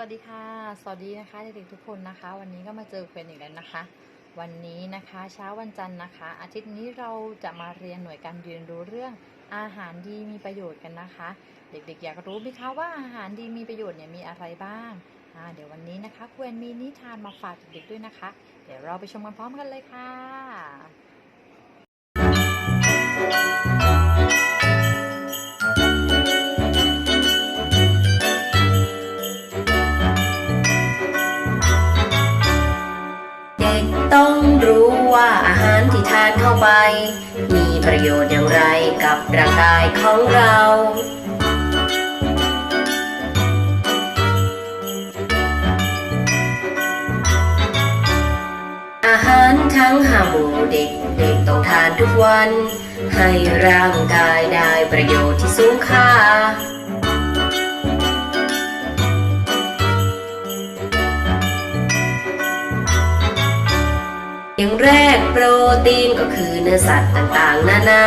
วัสดีค่ะ สวัสดีนะคะเด็กๆทุกคนนะคะ วันนี้ก็มาเจอเพื่อนอีกแล้วนะคะ วันนี้นะคะเช้าวันจันทร์นะคะ อาทิตย์นี้เราจะมาเรียนหน่วยการเรียนรู้เรื่องอาหารดีมีประโยชน์กันนะคะ เด็กๆ อยากรู้ไหมคะว่าอาหารดีมีประโยชน์เนี่ยมีอะไรบ้างอ่าเดี๋ยววันนี้นะคะครูแอนมีนิทานมาฝากเด็กๆด้วยนะคะ เดี๋ยวเราไปชมกันพร้อมกันเลยค่ะ ต้องรู้ว่าอาหารที่ทานเข้าไป มีประโยชน์อย่างไรกับร่างกายของเรา อาหารทั้งห้าหมูเด็กเด็กต้องทานทุกวัน ให้ร่างกายได้ประโยชน์ที่สูงค่า อย่างแรกโปรตีนก็คือเนื้อสัตว์ต่างๆ นานา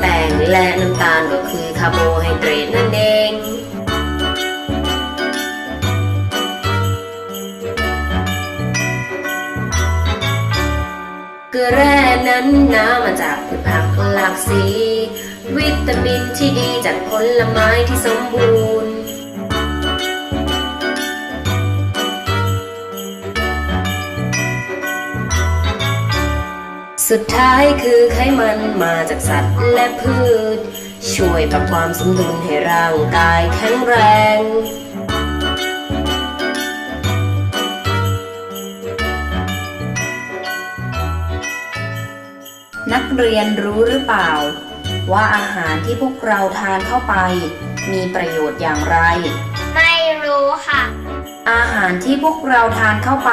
แป้งและน้ำตาลก็คือคาร์โบไฮเดรตนั่นเองเกลือแร่นั้นน้ำมาจากพืชผักหลากสี วิตามินที่ดีจากผลไม้ที่สมบูรณ์ สุดท้ายคือไขมันมาจากสัตว์และพืช ช่วยปรับความสมดุลให้ร่างกายแข็งแรงนักเรียนรู้หรือเปล่า ว่าอาหารที่พวกเราทานเข้าไป มีประโยชน์อย่างไร ไม่รู้ค่ะ อาหารที่พวกเราทานเข้าไป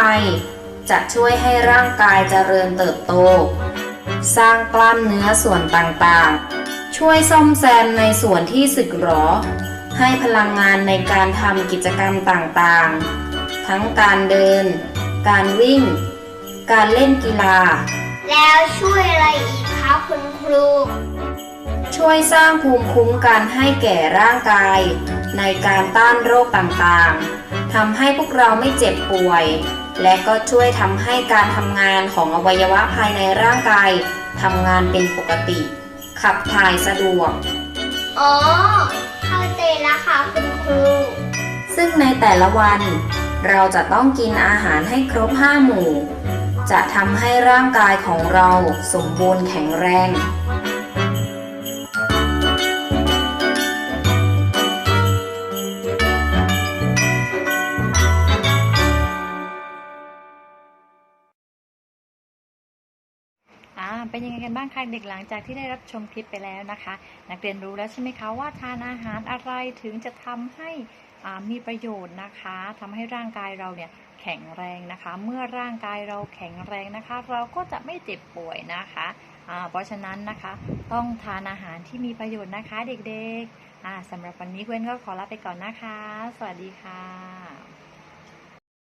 จะช่วยให้ร่างกายเจริญเติบโต สร้างกล้ามเนื้อส่วนต่างๆ ช่วยซ่อมแซมในส่วนที่สึกหรอ ให้พลังงานในการทำกิจกรรมต่างๆ ทั้งการเดิน การวิ่ง การเล่นกีฬา แล้วช่วยอะไรอีกคะคุณครู ช่วยสร้างภูมิคุ้มกันให้แก่ร่างกาย ในการต้านโรคต่างๆทำให้พวกเราไม่เจ็บป่วย และก็ช่วยทำให้การทำงานของอวัยวะภายในร่างกายทำงานเป็นปกติ ขับถ่ายสะดวก อ๋อ เข้าใจแล้วค่ะคุณครู ซึ่งในแต่ละวัน เราจะต้องกินอาหารให้ครบห้าหมู่ จะทำให้ร่างกายของเราสมบูรณ์แข็งแรง อ่าเป็นยังไงกันบ้างคะเด็กหลังจากที่ได้รับชมคลิปไปแล้วนะคะ นักเรียนรู้แล้วใช่ไหมคะว่าทานอาหารอะไรถึงจะทำให้อ่ามีประโยชน์นะคะทำให้ร่างกายเราเนี่ยแข็งแรงนะคะ เมื่อร่างกายเราแข็งแรงนะคะ เราก็จะไม่เจ็บป่วยนะคะอ่าเพราะฉะนั้นนะคะต้องทานอาหารที่มีประโยชน์นะคะเด็กๆอ่าสำหรับวันนี้เพื่อนก็ขอลาไปก่อนนะคะ สวัสดีค่ะ